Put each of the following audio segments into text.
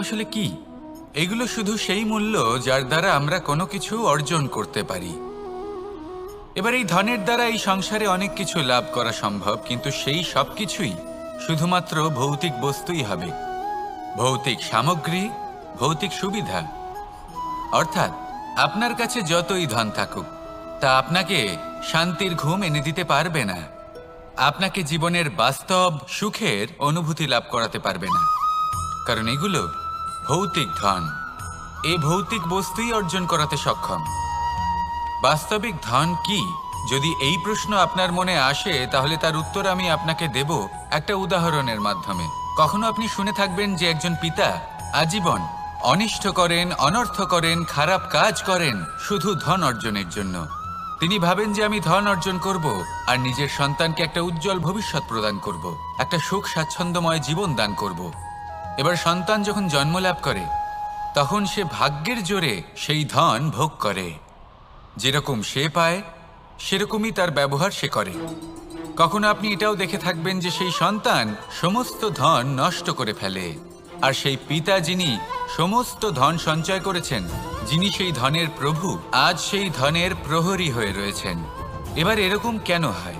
আসলে কি? এগুলো শুধু সেই মূল্য যার দ্বারা আমরা কোনো কিছু অর্জন করতে পারি। এবার এই ধনের দ্বারা এই সংসারে অনেক কিছু লাভ করা সম্ভব, কিন্তু সেই সব কিছুই শুধুমাত্র ভৌতিক বস্তুই হবে। ভৌতিক সামগ্রী, ভৌতিক সুবিধা। অর্থাৎ আপনার কাছে যতই ধন থাকুক, তা আপনাকে শান্তির ঘুম এনে দিতে পারবে না। আপনাকে জীবনের বাস্তব সুখের অনুভূতি লাভ করাতে পারবে না। কারণ এগুলো ভৌতিক ধন। এ ভৌতিক বস্তুই অর্জন করাতে সক্ষম। বাস্তবিক ধন কি? যদি এই প্রশ্ন আপনার মনে আসে, তাহলে তার উত্তর আমি আপনাকে দেব একটা উদাহরণের মাধ্যমে। কখনো আপনি শুনে থাকবেন যে একজন পিতা আজীবন অনিষ্ট করেন, অনর্থ করেন, খারাপ কাজ করেন, শুধু ধন অর্জনের জন্য। তিনি ভাবেন যে আমি ধন অর্জন করব আর নিজের সন্তানকে একটা উজ্জ্বল ভবিষ্যৎ প্রদান করব, একটা সুখ স্বাচ্ছন্দ্যময় জীবন দান করব। এবার সন্তান যখন জন্ম লাভ করে, তখন সে ভাগ্যের জোরে সেই ধন ভোগ করে। যেরকম সে পায়, সেরকমই তার ব্যবহার সে করে। কখনো আপনি এটাও দেখে থাকবেন যে সেই সন্তান সমস্ত ধন নষ্ট করে ফেলে, আর সেই পিতা যিনি সমস্ত ধন সঞ্চয় করেছেন, যিনি সেই ধনের প্রভু, আজ সেই ধনের প্রহরী হয়ে রয়েছেন। এবার এরকম কেন হয়?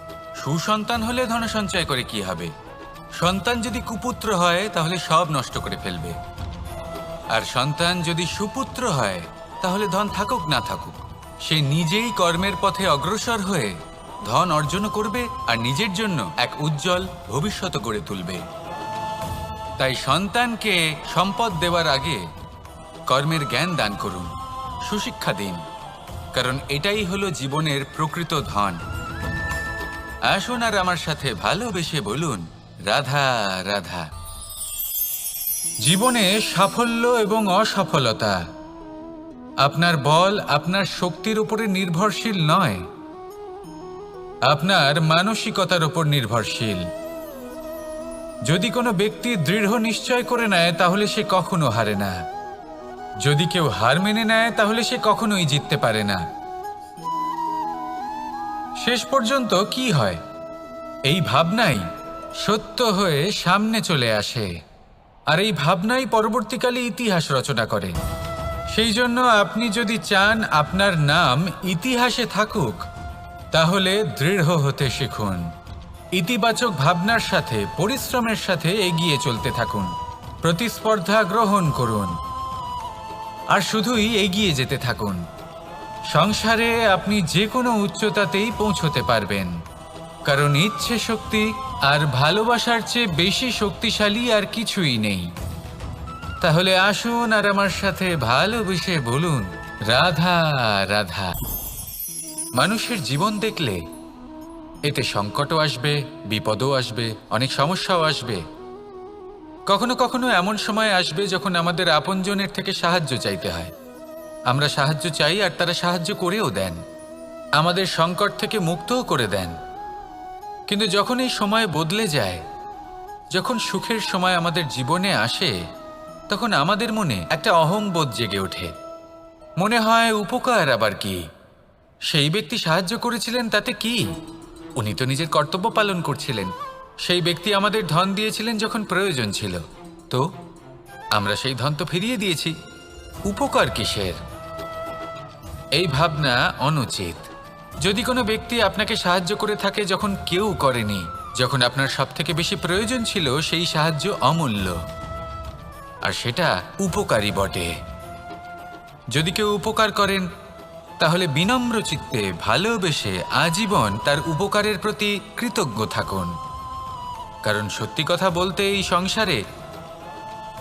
সুসন্তান হলে ধন সঞ্চয় করে কি হবে? সন্তান যদি কুপুত্র হয়, তাহলে সব নষ্ট করে ফেলবে। আর সন্তান যদি সুপুত্র হয়, তাহলে ধন থাকুক না থাকুক। সে নিজেই কর্মের পথে অগ্রসর হয়ে ধন অর্জন করবে আর নিজের জন্য এক উজ্জ্বল ভবিষ্যৎ গড়ে তুলবে। তাই সন্তানকে সম্পদ দেওয়ার আগে কর্মের জ্ঞান দান করুন, সুশিক্ষা দিন। কারণ এটাই হলো জীবনের প্রকৃত ধন। আসুন আর আমার সাথে ভালোবেসে বলুন, রাধা রাধা। জীবনে সাফল্য এবং অসফলতা আপনার বল, আপনার শক্তির উপরে নির্ভরশীল নয়। আপনার মানসিকতার উপর নির্ভরশীল। যদি কোনো ব্যক্তি দৃঢ় নিশ্চয় করে নেয়, তাহলে সে কখনো হারে না। যদি কেউ হার মেনে নেয়, তাহলে সে কখনোই জিততে পারে না। শেষ পর্যন্ত কি হয়? এই ভাবনাই সত্য হয়ে সামনে চলে আসে। আর এই ভাবনাই পরবর্তীকালে ইতিহাস রচনা করে। সেই জন্য আপনি যদি চান আপনার নাম ইতিহাসে থাকুক, তাহলে দৃঢ় হতে শিখুন। ইতিবাচক ভাবনার সাথে, পরিশ্রমের সাথে এগিয়ে চলতে থাকুন। প্রতিস্পর্ধা গ্রহণ করুন। আর শুধুই এগিয়ে যেতে থাকুন। সংসারে আপনি যে কোনো উচ্চতাতেই পৌঁছতে পারবেন। কারণ ইচ্ছে শক্তি আর ভালোবাসার চেয়ে বেশি শক্তিশালী আর কিছুই নেই। তাহলে আসুন আর আমার সাথে ভালোবেসে বলুন, রাধা রাধা। মানুষের জীবন দেখলে এতে সংকটও আসবে, বিপদও আসবে, অনেক সমস্যাও আসবে। কখনো কখনো এমন সময় আসবে যখন আমাদের আপনজনের থেকে সাহায্য চাইতে হয়। আমরা সাহায্য চাই আর তারা সাহায্য করেও দেন। আমাদের সংকট থেকে মুক্তও করে দেন। কিন্তু যখন এই সময় বদলে যায়, যখন সুখের সময় আমাদের জীবনে আসে, তখন আমাদের মনে একটা অহংবোধ জেগে ওঠে। মনে হয়, উপকার আবার কি? সেই ব্যক্তি সাহায্য করেছিলেন তাতে কি? উনি তো নিজের কর্তব্য পালন করছিলেন। সেই ব্যক্তি আমাদের ধন দিয়েছিলেন যখন প্রয়োজন ছিল। তো, আমরা সেই ধন তো ফিরিয়ে দিয়েছি। উপকার কিসের? এই ভাবনা অনুচিত। যদি কোনো ব্যক্তি আপনাকে সাহায্য করে থাকে যখন কেউ করেনি, যখন আপনার সব থেকে বেশি প্রয়োজন ছিল সেই সাহায্য অমূল্য। আর সেটা উপকারী বটে। যদি কেউ উপকার করেন, তাহলে বিনম্র চিত্তে ভালোবেসে আজীবন তার উপকারের প্রতি কৃতজ্ঞ থাকুন। কারণ সত্যি কথা বলতে এই সংসারে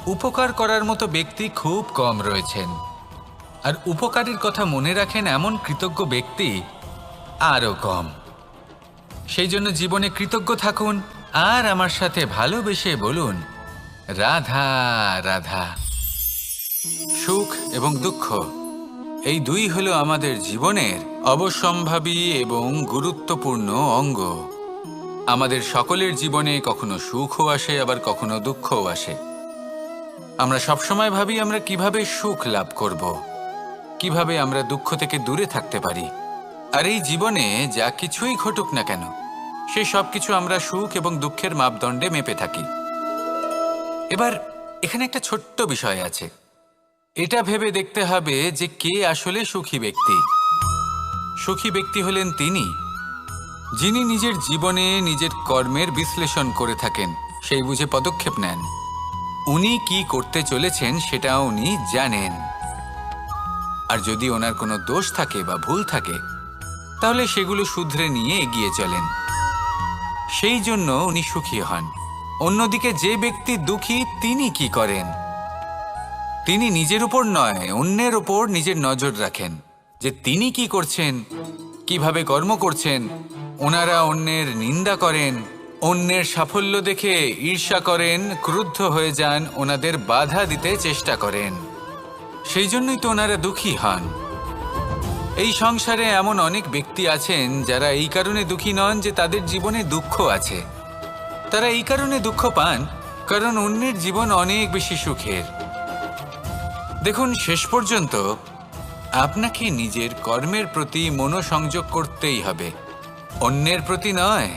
উপকার করার মতো ব্যক্তি খুব কম রয়েছেন। আর উপকারের কথা মনে রাখেন এমন কৃতজ্ঞ ব্যক্তি আরও কম। সেই জন্য জীবনে কৃতজ্ঞ থাকুন আর আমার সাথে ভালোবেসে বলুন, রাধা রাধা। সুখ এবং দুঃখ, এই দুই হলো আমাদের জীবনের অবসম্ভাবী এবং গুরুত্বপূর্ণ অঙ্গ। আমাদের সকলের জীবনে কখনো সুখও আসে, আবার কখনো দুঃখও আসে। আমরা সবসময় ভাবি আমরা কীভাবে সুখ লাভ করব। কীভাবে আমরা দুঃখ থেকে দূরে থাকতে পারি? আর এই জীবনে যা কিছুই ঘটুক না কেন, সে সব কিছু আমরা সুখ এবং দুঃখের মাপদণ্ডে মেপে থাকি। এবার, এখানে একটা ছোট্ট বিষয় আছে। এটা ভেবে দেখতে হবে যে কে আসলে সুখী ব্যক্তি। সুখী ব্যক্তি হলেন তিনি, যিনি নিজের জীবনে নিজের কর্মের বিশ্লেষণ করে থাকেন, সেই বুঝে পদক্ষেপ নেন। উনি কি করতে চলেছেন সেটা উনি জানেন। আর যদি ওনার কোনো দোষ থাকে বা ভুল থাকে, তাহলে সেগুলো শুধরে নিয়ে এগিয়ে চলেন। সেই জন্য উনি সুখী হন। অন্যদিকে যে ব্যক্তি দুঃখী, তিনি কি করেন? তিনি নিজের উপর নয়, অন্যের উপর নিজের নজর রাখেন যে তিনি কি করছেন, কীভাবে কর্ম করছেন, ওনারা অন্যের নিন্দা করেন, অন্যের সাফল্য দেখে ঈর্ষা করেন, ক্রুদ্ধ হয়ে যান, ওনাদের বাধা দিতে চেষ্টা করেন। সেই জন্যই তো ওনারা দুঃখী হন। এই সংসারে এমন অনেক ব্যক্তি আছেন যারা এই কারণে দুঃখী নন যে তাদের জীবনে দুঃখ আছে। তারা এই কারণে দুঃখ পান কারণ অন্যের জীবন অনেক বেশি সুখের। দেখুন, শেষ পর্যন্ত আপনাকে নিজের কর্মের প্রতি মনোসংযোগ করতেই হবে। অন্যের প্রতি নয়,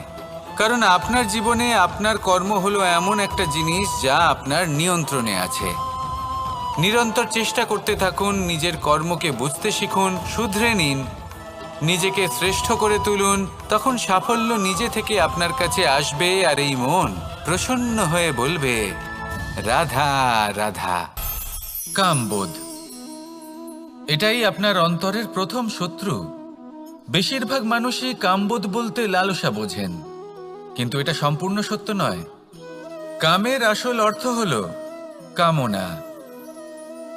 কারণ আপনার জীবনে আপনার কর্ম হলো এমন একটা জিনিস যা আপনার নিয়ন্ত্রণে আছে। নিরন্তর চেষ্টা করতে থাকুন, নিজের কর্মকে বুঝতে শিখুন, শুধরে নিন। নিজেকে শ্রেষ্ঠ করে তুলুন, তখন সাফল্য নিজে থেকে আপনার কাছে আসবে আর এই মন প্রসন্ন হয়ে বলবে, রাধা রাধা। কামবোধ। এটাই আপনার অন্তরের প্রথম শত্রু। বেশিরভাগ মানুষই কামবোধ বলতে লালসা বোঝেন। কিন্তু এটা সম্পূর্ণ সত্য নয়। কামের আসল অর্থ হল কামনা।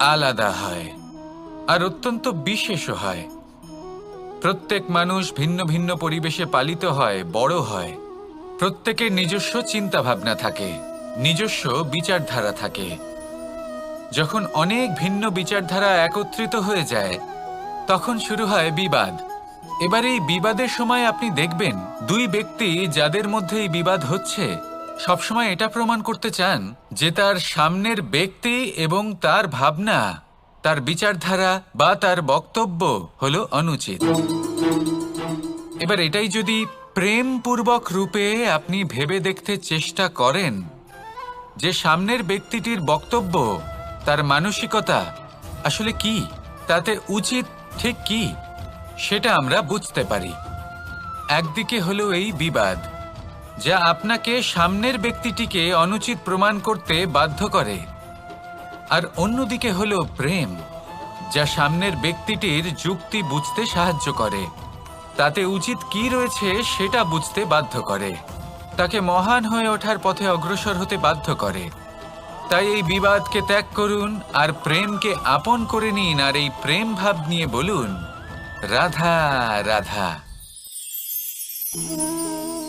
আলাদা হয় আর অত্যন্ত বিশেষও হয়। প্রত্যেক মানুষ ভিন্ন ভিন্ন পরিবেশে পালিত হয়, বড় হয়। প্রত্যেকের নিজস্ব চিন্তা ভাবনা থাকে, নিজস্ব বিচারধারা থাকে। যখন অনেক ভিন্ন বিচারধারা একত্রিত হয়ে যায়, তখন শুরু হয় বিবাদ। এবার এই বিবাদের সময় আপনি দেখবেন দুই ব্যক্তি যাদের মধ্যে এই বিবাদ হচ্ছে সবসময় এটা প্রমাণ করতে চান যে তার সামনের ব্যক্তি এবং তার ভাবনা, তার বিচারধারা বা তার বক্তব্য হলো অনুচিত। এবার এটাই যদি প্রেমপূর্বক রূপে আপনি ভেবে দেখতে চেষ্টা করেন যে সামনের ব্যক্তিটির বক্তব্য, তার মানসিকতা আসলে কি, তাতে উচিত ঠিক কি, সেটা আমরা বুঝতে পারি। একদিকে হলো এই বিবাদ যা আপনাকে সামনের ব্যক্তিটিকে অনুচিত প্রমাণ করতে বাধ্য করে। আর অন্যদিকে হলো প্রেম, যা সামনের ব্যক্তিটির যুক্তি বুঝতে সাহায্য করে। তাতে উচিত কি রয়েছে সেটা বুঝতে বাধ্য করে। তাকে মহান হয়ে ওঠার পথে অগ্রসর হতে বাধ্য করে। তাই এই বিবাদকে ত্যাগ করুন, আর প্রেমকে আপন করে নিন, আর এই প্রেম ভাব নিয়ে বলুন, রাধা রাধা।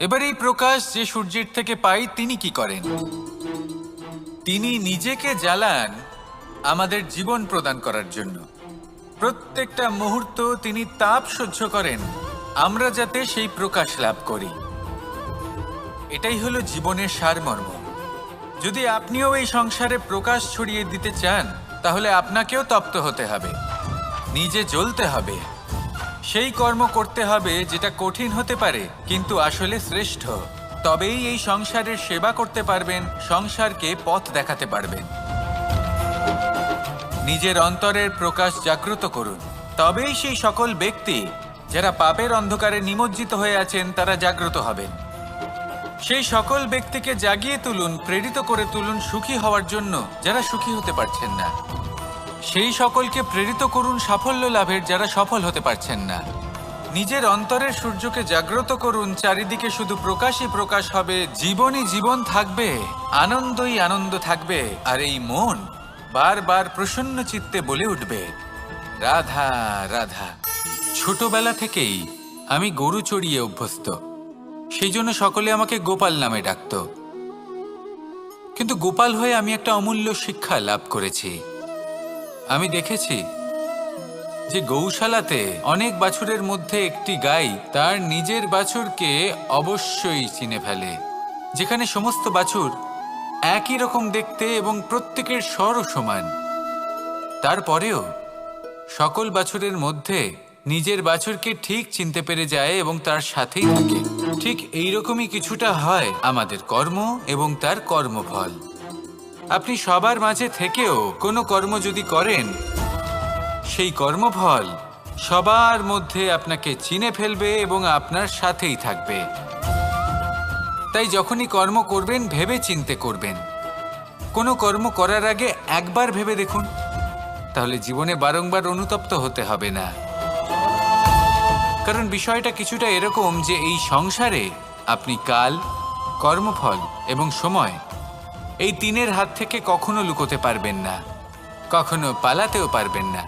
এবার এই প্রকাশ যে সূর্যের থেকে পাই তিনি কি করেন? তিনি নিজেকে জ্বালান আমাদের জীবন প্রদান করার জন্য। প্রত্যেকটা মুহূর্ত তিনি তাপ সহ্য করেন, আমরা যাতে সেই প্রকাশ লাভ করি। এটাই হলো জীবনের সারমর্ম। যদি আপনিও এই সংসারে প্রকাশ ছড়িয়ে দিতে চান, তাহলে আপনাকেও তপ্ত হতে হবে। নিজে জ্বলতে হবে। সেই কর্ম করতে হবে যেটা কঠিন হতে পারে, কিন্তু আসলে শ্রেষ্ঠ। তবেই এই সংসারের সেবা করতে পারবেন, সংসারকে পথ দেখাতে পারবেন। নিজের অন্তরের প্রকাশ জাগ্রত করুন। তবেই সেই সকল ব্যক্তি, যারা পাপের অন্ধকারে নিমজ্জিত হয়ে আছেন, তারা জাগ্রত হবেন। সেই সকল ব্যক্তিকে জাগিয়ে তুলুন, প্রেরিত করে তুলুন সুখী হওয়ার জন্য, যারা সুখী হতে পারছেন না। সেই সকলকে প্রেরিত করুন সাফল্য লাভের যারা সফল হতে পারছেন না। নিজের অন্তরের সূর্যকে জাগ্রত করুন, চারিদিকে শুধু প্রকাশই প্রকাশ হবে, জীবনই জীবন থাকবে, আনন্দই আনন্দ থাকবে, আর এই মন বারবার প্রসন্ন চিত্তে বলে উঠবে, রাধা রাধা। ছোটবেলা থেকেই আমি গরু চড়িয়ে অভ্যস্ত। সেই জন্য সকলে আমাকে গোপাল নামে ডাকত। কিন্তু গোপাল হয়ে আমি একটা অমূল্য শিক্ষা লাভ করেছি। আমি দেখেছি যে গৌশালাতে অনেক বাছুরের মধ্যে একটি গাই তার নিজের বাছুরকে অবশ্যই চিনে ফেলে। যেখানে সমস্ত বাছুর একই রকম দেখতে এবং প্রত্যেকের স্বরও সমান। তারপরেও সকল বাছুরের মধ্যে নিজের বাছুরকে ঠিক চিনতে পেরে যায় এবং তার সাথেই থাকে। ঠিক এইরকমই কিছুটা হয় আমাদের কর্ম এবং তার কর্মফল। আপনি সবার মাঝে থেকেও কোনো কর্ম যদি করেন, সেই কর্মফল সবার মধ্যে আপনাকে চিনে ফেলবে এবং আপনার সাথেই থাকবে। তাই যখনই কর্ম করবেন, ভেবে চিনতে করবেন। কোনো কর্ম করার আগে একবার ভেবে দেখুন, তাহলে জীবনে বারংবার অনুতপ্ত হতে হবে না। কারণ বিষয়টা কিছুটা এরকম যে এই সংসারে আপনি কাল, কর্মফল এবং সময় এই তিনের হাত থেকে কখনো লুকোতে পারবেন না, কখনো পালাতেও পারবেন না।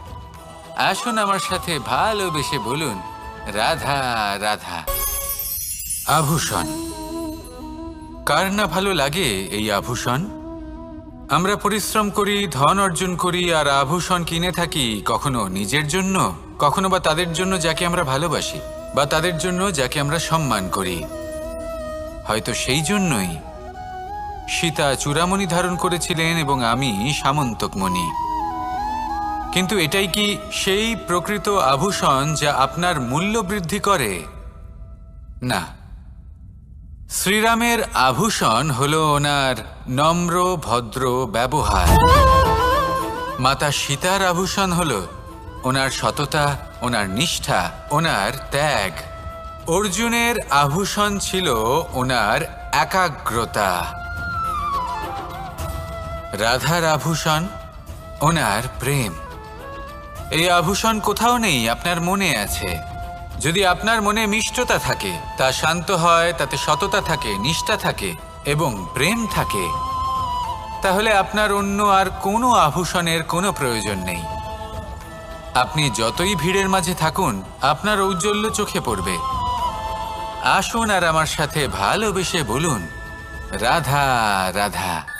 আসুন আমার সাথে ভালোবেসে বলুন, রাধা রাধা। আভূষণ। কার না ভালো লাগে এই আভূষণ? আমরা পরিশ্রম করি, ধন অর্জন করি, আর আভূষণ কিনে থাকি কখনো নিজের জন্য, কখনো বা তাদের জন্য যাকে আমরা ভালোবাসি, বা তাদের জন্য যাকে আমরা সম্মান করি। হয়তো সেই জন্যই সীতা চূড়ামণি ধারণ করেছিলেন এবং আমি সামন্তকমণি। কিন্তু এটাই কি সেই প্রকৃত আভূষণ যা আপনার মূল্য বৃদ্ধি করে? না। শ্রীরামের আভূষণ হল ওনার নম্র, ভদ্র ব্যবহার। মাতা সীতার আভূষণ হল ওনার সততা, ওনার নিষ্ঠা, ওনার ত্যাগ। অর্জুনের আভূষণ ছিল ওনার একাগ্রতা। রাধার আভূষণ ওনার প্রেম। এই আভূষণ কোথাও নেই, আপনার মনে আছে। যদি আপনার মনে মিষ্টতা থাকে, তা শান্ত হয়, তাতে সততা থাকে, নিষ্ঠা থাকে এবং প্রেম থাকে, তাহলে আপনার অন্য আর কোনো আভূষণের কোনো প্রয়োজন নেই। আপনি যতই ভিড়ের মাঝে থাকুন, আপনার ঔজ্জ্বল্য চোখে পড়বে। আসুন আর আমার সাথে ভালোবেসে বলুন, রাধা রাধা।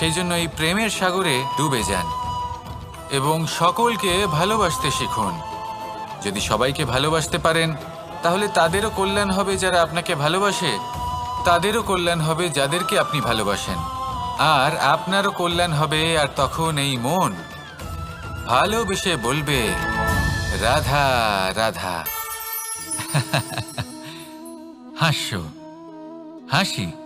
সেই জন্য এই প্রেমের সাগরে ডুবে যান। এবং সকলকে ভালোবাসতে শিখুন। যদি সবাইকে ভালোবাসতে পারেন, তাহলে তাদেরও কল্যাণ হবে যারা আপনাকে ভালোবাসে। তাদেরও কল্যাণ হবে যাদেরকে আপনি ভালোবাসেন। আর আপনারও কল্যাণ হবে আর তখন এই মন। ভালোবেসে বলবে, রাধা রাধা। হাস্য হাসি।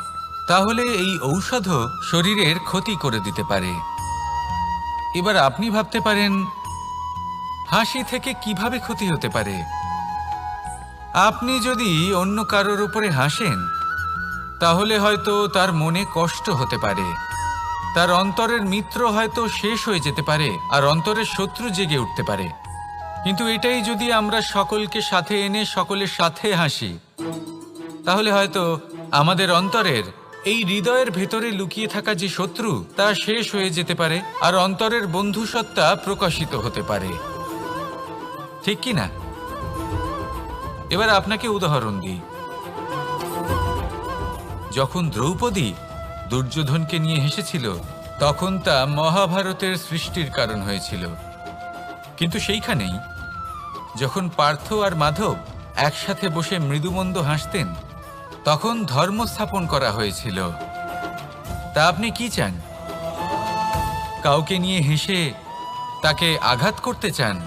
তাহলে এই ঔষধও শরীরের ক্ষতি করে দিতে পারে। এবার আপনি ভাবতে পারেন, হাসি থেকে কীভাবে ক্ষতি হতে পারে? আপনি যদি অন্য কারোর উপরে হাসেন, তাহলে হয়তো তার মনে কষ্ট হতে পারে। তার অন্তরের মিত্র হয়তো শেষ হয়ে যেতে পারে, আর অন্তরের শত্রু জেগে উঠতে পারে। কিন্তু এটাই যদি আমরা সকলকে সাথে এনে সকলের সাথে হাসি, তাহলে হয়তো আমাদের অন্তরের এই হৃদয়ের ভেতরে লুকিয়ে থাকা যে শত্রু, তা শেষ হয়ে যেতে পারে, আর অন্তরের বন্ধুসত্তা প্রকাশিত হতে পারে। ঠিক কি না? এবার আপনাকে উদাহরণ দিই। যখন দ্রৌপদী দুর্যোধনকে নিয়ে হেসেছিল, তখন তা মহাভারতের সৃষ্টির কারণ হয়েছিল। কিন্তু সেইখানেই, যখন পার্থ আর মাধব একসাথে বসে মৃদুমন্দ হাসতেন তখন ধর্ম স্থাপন করা হয়েছিল। তা আপনি কি চান? কাউকে নিয়ে হেসে তাকে আঘাত করতে চান?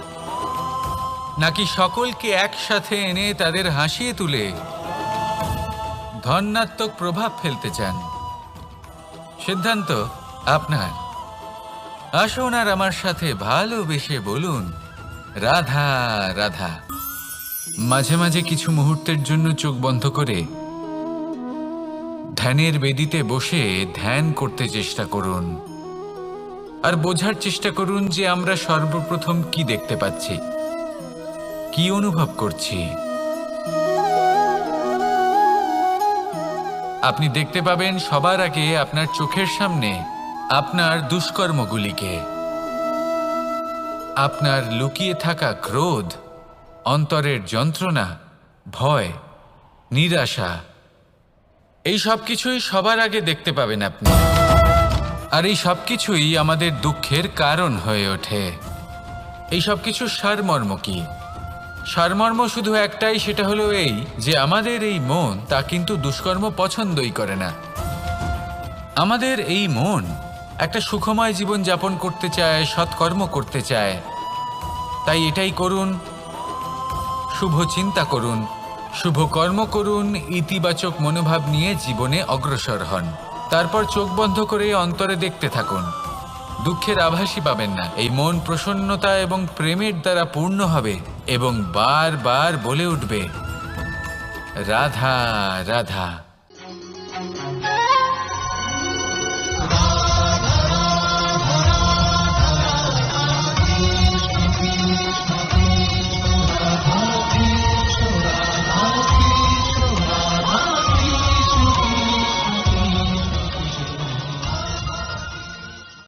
নাকি সকলকে একসাথে এনে তাদের হাসিয়ে তুলে ধন্যাত্মক প্রভাব ফেলতে চান? সিদ্ধান্ত আপনার। আসুন আর আমার সাথে ভালোবেসে বলুন, রাধা রাধা। মাঝে মাঝে কিছু মুহূর্তের জন্য চোখ বন্ধ করে ধ্যানের বেদিতে বসে ধ্যান করতে চেষ্টা করুন। আর বোঝার চেষ্টা করুন যে আমরা সর্বপ্রথম কি দেখতে পাচ্ছি। কি অনুভব করছি। আপনি দেখতে পাবেন সবার আগে আপনার চোখের সামনে আপনার দুষ্কর্মগুলিকে। আপনার লুকিয়ে থাকা ক্রোধ, অন্তরের যন্ত্রণা, ভয়, নিরাশা এই সব কিছুই সবার আগে দেখতে পাবেন আপনি। আর এই সব কিছুই আমাদের দুঃখের কারণ হয়ে ওঠে। এই সব কিছু সারমর্ম কি? সারমর্ম শুধু একটাই, সেটা হলো এই যে আমাদের এই মন তা কিন্তু দুষ্কর্ম পছন্দই করে না। আমাদের এই মন একটা সুখময় জীবন যাপন করতে চায়, সৎকর্ম করতে চায়। তাই এটাই করুন, শুভ চিন্তা করুন। শুভ কর্ম করুন, ইতিবাচক মনোভাব নিয়ে জীবনে অগ্রসর হন। তারপর চোখ বন্ধ করে অন্তরে দেখতে থাকুন। দুঃখের আভাসই পাবেন না। এই মন প্রসন্নতা এবং প্রেমের দ্বারা পূর্ণ হবে এবং বারবার বলে উঠবে, রাধা রাধা।